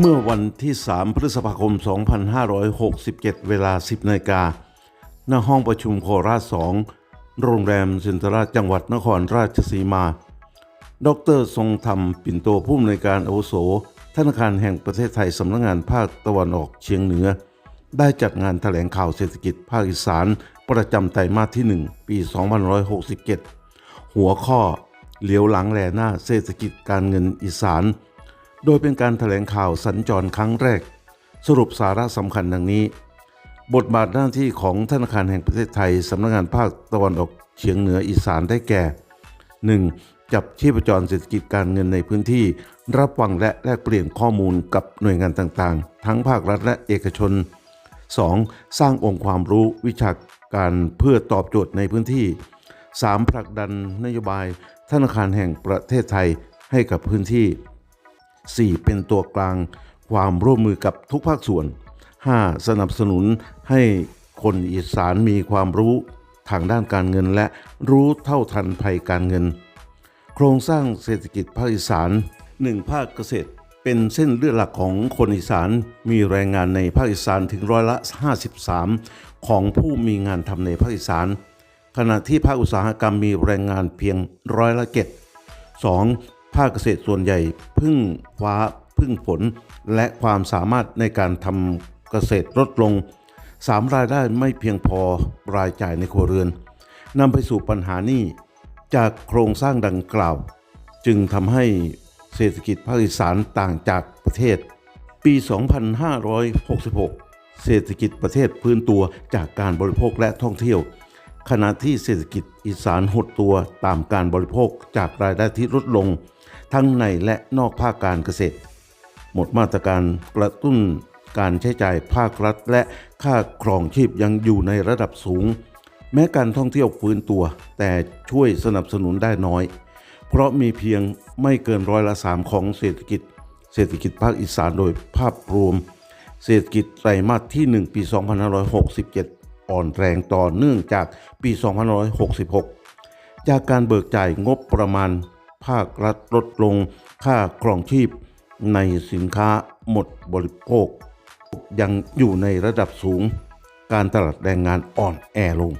เมื่อวันที่ 3 พฤษภาคม 2567 เวลา 10นาฬิกาณห้องประชุมโคราช 2 โรงแรมเซ็นทรัลจังหวัดนครราชสีมา ดรทรงธรรม ปิ่นโตผู้อำนวยการอาวุโส ธนาคารแห่งประเทศไทยสำนักงงานภาคตะวันออกเฉียงเหนือ ได้จัดงานแถลงข่าวเศรษฐกิจภาคอีสาน ประจำไตรมาสที่ 1 ปี 2567 หัวข้อเหลียวหลังแลหน้าเศรษฐกิจการเงินอีสาน โดยเป็นการแถลงข่าวสัญจรครั้งแรก สรุปสาระสำคัญดังนี้ บทบาทหน้าที่ของธนาคารแห่งประเทศไทยสำนักงานภาคตะวันออกเฉียงเหนืออีสานได้แก่ 1. จับชีพจรเศรษฐกิจการเงินในพื้นที่ รับฟังและแลกเปลี่ยนข้อมูลกับหน่วยงานต่างๆ ทั้งภาครัฐและเอกชน 2. สร้างองค์ความรู้วิชาการเพื่อตอบโจทย์ในพื้นที่ 3. ผลักดันนโยบายธนาคารแห่งประเทศไทยให้กับพื้นที่ 4. เป็นตัวกลางความร่วมมือกับทุกภาคส่วน 5. สนับสนุนให้คนอีสานมีความรู้ทางด้านการเงินและรู้เท่าทันภัยการเงิน โครงสร้างเศรษฐกิจภาคอีสาน 1. ภาคเกษตร เป็นเส้นเลือดหลักของคนอีสาน มีแรงงานในภาคอีสานถึงร้อยละ 53 ของผู้มีงานทำในภาคอีสาน ขณะที่ภาคอุตสาหกรรมมีแรงงานเพียงร้อยละเจ็ด 2. ภาคเกษตรส่วนใหญ่พึ่งฟ้าพึ่งฝน และความสามารถในการทำเกษตรลดลง 3. รายได้ไม่เพียงพอรายจ่ายในครัวเรือนนำไปสู่ปัญหานี้จากโครงสร้างดังกล่าว จึงทำให้เศรษฐกิจภาคอีสานต่างจากประเทศ ปี 2566 เศรษฐกิจประเทศพื้นตัวจากการบริโภคและท่องเที่ยว ขณะที่เศรษฐกิจอีสานหดตัวตามการบริโภคจากรายได้ที่ลดลง ทั้งในและนอกภาคการเกษตร หมดมาตรการกระตุ้นการใช้จ่ายภาครัฐ และค่าครองชีพยังอยู่ในระดับสูง แม้การท่องเที่ยวฟื้นตัว แต่ช่วยสนับสนุนได้น้อย เพราะมีเพียงไม่เกินร้อยละสามของเศรษฐกิจ เศรษฐกิจภาคอีสานโดยภาพรวม เศรษฐกิจไตรมาสที่ 1 ปี 2567 อ่อนแรงต่อเนื่องจากปี 2566 จากการเบิกจ่ายงบประมาณ ภาครัฐลดลงค่าครองชีพในสินค้าหมดบริโภค ยังอยู่ในระดับสูง การตลาดแรงงานอ่อนแอลง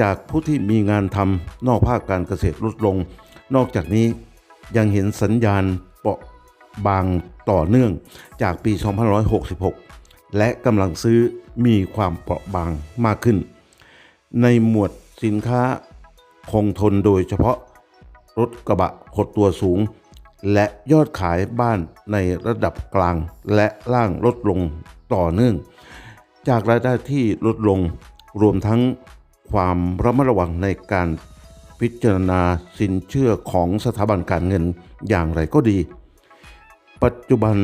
จากผู้ที่มีงานทำนอกภาคการเกษตรลดลง นอกจากนี้ยังเห็นสัญญาณเปราะบางต่อเนื่องจากปี 2566 และกำลังซื้อมีความเปราะบางมากขึ้น ในหมวดสินค้าคงทนโดยเฉพาะ รถกระบะหดตัวสูง และยอดขายบ้านในระดับกลางและล่างลดลงต่อเนื่อง จากรายได้ที่ลดลงรวมทั้งความระมัดระวังในการพิจารณาสินเชื่อของสถาบันการเงินอย่างไรก็ดี ปัจจุบัน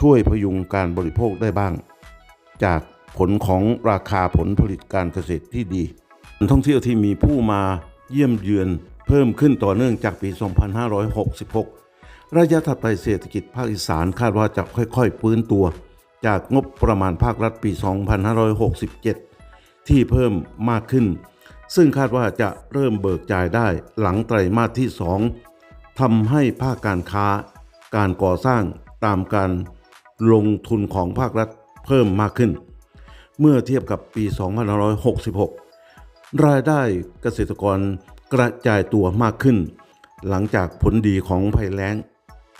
ช่วยพยุงการบริโภคได้บ้าง จากผลของราคาผลผลิตการเกษตรที่ดีท่องเที่ยวที่มีผู้มาเยี่ยมเยือน เพิ่มขึ้นต่อเนื่องจากปี 2566 ระยะถัดไปเศรษฐกิจภาคอีสานคาดว่าจะค่อยๆฟื้นตัว จากงบประมาณภาครัฐปี 2567 ที่เพิ่มมากขึ้น ซึ่งคาดว่าจะเริ่มเบิกจ่ายได้หลังไตรมาสที่ 2ทำให้ภาคการค้า การก่อสร้างตามการลงทุนของภาครัฐเพิ่มมากขึ้น เมื่อเทียบกับปี 2566 รายได้เกษตรกร กระจายตัวมากขึ้น หลังจากผลดีของภัยแล้ง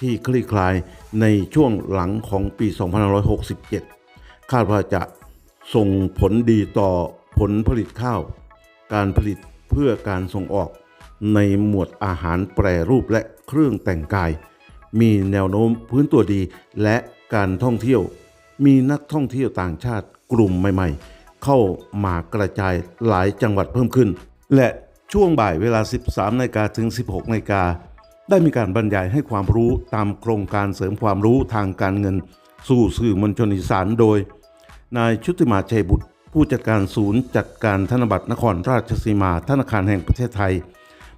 ที่คลี่คลายในช่วงหลังของปี 2567 คาดว่าจะส่งผลดีต่อผลผลิตข้าว การผลิตเพื่อการส่งออกในหมวดอาหารแปรรูปและเครื่องแต่งกาย มีแนวโน้มพื้นตัวดีและการท่องเที่ยว มีนักท่องเที่ยวต่างชาติกลุ่มใหม่ ๆ เข้ามากระจายหลายจังหวัดเพิ่มขึ้น และ ช่วงบ่ายเวลา 13นาฬิกาถึง 16นาฬิกาได้มีการบรรยายให้ความรู้ตามโครงการเสริมความรู้ทางการเงิน สู่สื่อมวลชนอีสานโดย นายชุติมาชัยบุตร ผู้จัดการศูนย์จัดการธนบัตรนครราชสีมาธนาคารแห่งประเทศไทย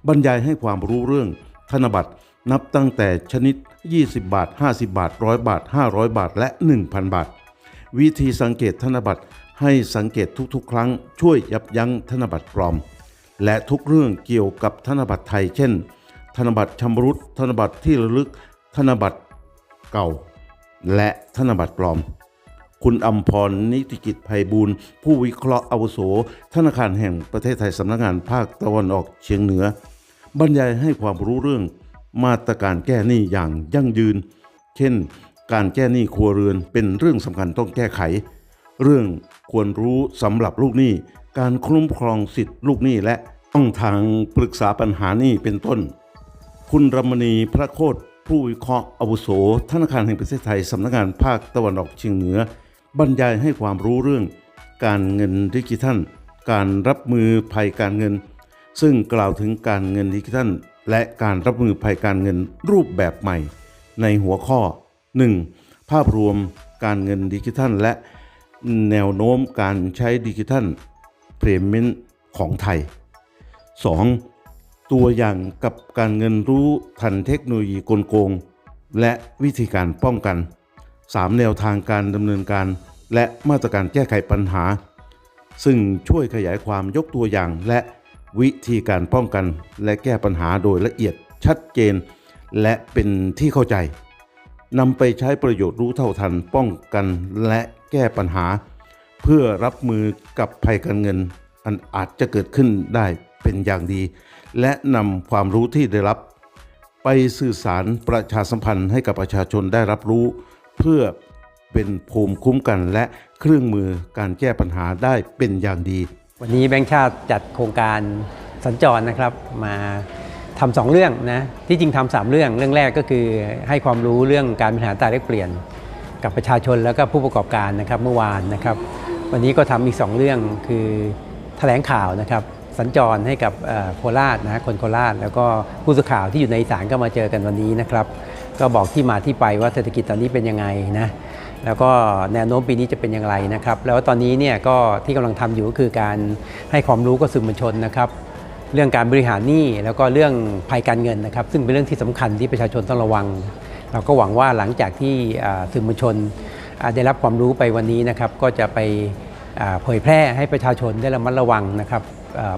บรรยายให้ความรู้เรื่อง ธนบัตรนับตั้งแต่ชนิด 20 บาท 50 บาท 100 บาท 500 บาท และ 1,000 บาท วิธีสังเกตธนบัตรให้สังเกตทุกๆ ครั้งช่วยยับยั้งธนบัตรปลอม และทุกเรื่องเกี่ยวกับธนบัตรไทย เช่น ธนบัตรชำรุดธนบัตรที่ระลึก ธนบัตรเก่า และธนบัตรปลอม คุณอมพรนิติกิจภัยบูลผู้วิเคราะห์อาวุโส ธนาคารแห่งประเทศไทยสำนักงานภาคตะวันออกเฉียงเหนือ บรรยายให้ความรู้เรื่องมาตรการแก้หนี้อย่างยั่งยืน เช่น การแก้หนี้ครัวเรือนเป็นเรื่องสำคัญต้องแก้ไข เรื่องควรรู้สำหรับลูกหนี้ การคุ้มครองสิทธิลูกหนี้และ ต้องทางปรึกษาปัญหานี้เป็นต้น คุณรมณีพระโคตรผู้วิเคราะห์อาวุโสธนาคารแห่งประเทศไทยสำนักงานภาคตะวันออกเฉียงเหนือ บรรยายให้ความรู้เรื่อง การเงินดิจิทัล การรับมือภัยการเงิน ซึ่งกล่าวถึงการเงินดิจิทัล และการรับมือภัยการเงินรูปแบบใหม่ ในหัวข้อ 1. ภาพรวมการเงินดิจิทัล และแนวโน้มการใช้ดิจิทัลเพย์เมนต์ของไทย 2. ตัวอย่างกับการเงินรู้ทันเทคโนโลยีกลโกง และวิธีการป้องกัน 3. แนวทางการดำเนินการ และมาตรการแก้ไขปัญหา ซึ่งช่วยขยายความยกตัวอย่างและวิธีการป้องกันและแก้ปัญหาโดยละเอียดชัดเจน และเป็นที่เข้าใจนำไปใช้ประโยชน์รู้เท่าทันป้องกันและแก้ปัญหา เพื่อรับมือกับภัยการเงิน อันอาจจะเกิดขึ้นได้ เป็นอย่างดี และนำความรู้ที่ได้รับ ไปสื่อสารประชาสัมพันธ์ให้กับประชาชนได้รับรู้ เพื่อเป็นภูมิคุ้มกันและเครื่องมือการแก้ปัญหาได้เป็นอย่างดี วันนี้แบงค์ชาติจัดโครงการสัญจรนะครับมาทำสองเรื่องนะที่จริงทำสามเรื่องเรื่องแรกก็คือให้ความรู้เรื่องการบริหารตาแลกเปลี่ยน กับประชาชนแล้วก็ผู้ประกอบการนะครับเมื่อวานนะครับ วันนี้ก็ทำอีกสองเรื่องคือแถลงข่าวนะครับ สัญจรให้กับโคราชนะคนโคราช แล้วก็ผู้สื่อข่าวที่อยู่ในอีสานก็มาเจอกันวันนี้นะครับ ก็บอกที่มาที่ไปว่าเศรษฐกิจตอนนี้เป็นยังไงนะแล้วก็แนวโน้มปีนี้จะเป็นอย่างไรนะครับ แล้วตอนนี้เนี่ยก็ที่กำลังทำอยู่ก็คือการให้ความรู้กับสื่อมวลชนนะครับ เรื่องการบริหารหนี้แล้วก็เรื่องภัยการเงินนะครับ ซึ่งเป็นเรื่องที่สำคัญที่ประชาชนต้องระวัง เราก็หวังว่าหลังจากที่สื่อมวลชนได้รับความรู้ไปวันนี้นะครับ ก็จะไปเผยแพร่ให้ประชาชนได้ระมัดระวังนะครับ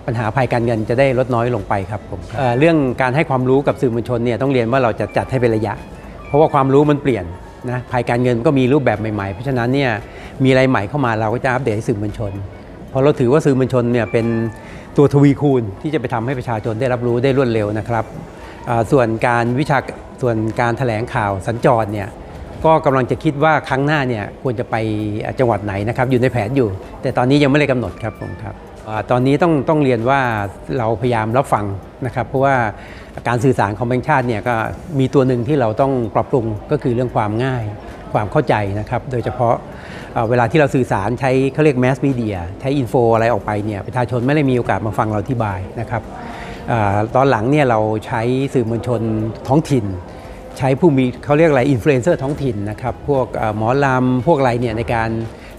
ปัญหาภัยการเงินจะได้ลดน้อยลงไปครับผมเอ่อเรื่องการให้ความรู้กับสื่อมวลชนเนี่ยต้องเรียนว่าเราจะจัดให้เป็นระยะ เพราะว่าความรู้มันเปลี่ยนนะภัยการเงินก็มีรูปแบบใหม่ๆ เพราะฉะนั้นเนี่ยมีอะไรใหม่เข้ามาเราก็จะอัปเดตให้สื่อมวลชน เพราะเราถือว่าสื่อมวลชนเนี่ยเป็นตัวทวีคูณที่จะไปทำให้ประชาชนได้รับรู้ได้รวดเร็วนะครับอ่าส่วนการวิชาส่วนการแถลงข่าวสัญจรเนี่ยก็กำลังจะคิดว่าครั้งหน้าเนี่ยควรจะไปจังหวัดไหนนะครับอยู่ในแผนอยู่ แต่ตอนนี้ยังไม่ได้กำหนดครับผมครับอ่า ตอนนี้ต้องต้องเรียนว่าเราพยายามรับฟังนะครับเพราะว่าการสื่อสารของแบงค์ชาติเนี่ยก็มีตัวหนึ่งที่เราต้องปรับปรุงก็คือเรื่องความง่าย ความเข้าใจนะครับ โดยเฉพาะเอ่อเวลาที่เราสื่อสารใช้เขาเรียกแมสมีเดียใช้อินโฟอะไรออกไปเนี่ยประชาชนไม่ได้มีโอกาสมาฟังเราอธิบายนะครับอตอนหลังเนี่ยเราใช้สื่อมวลชนท้องถิ่น ใช้ผู้มีเขาเรียกอะไรอินฟลูเอนเซอร์ท้องถิ่นนะครับพวกหมอลำพวกอะไรเนี่ยในการ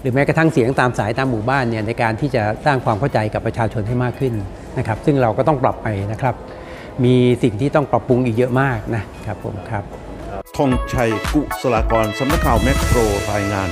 รือแม้กระทั่งเสียงตามสายตามหมู่บ้านเนี่ยในการที่จะสร้างความเข้าใจกับประชาชนให้มากขึ้นนะครับซึ่งเราก็ต้องปรับไปนะครับ มีสิ่งที่ต้องปรับปรุงอีกเยอะมากนะครับผมครับธงชัยกุศลากรสำนักข่าวแมกโครรายงาน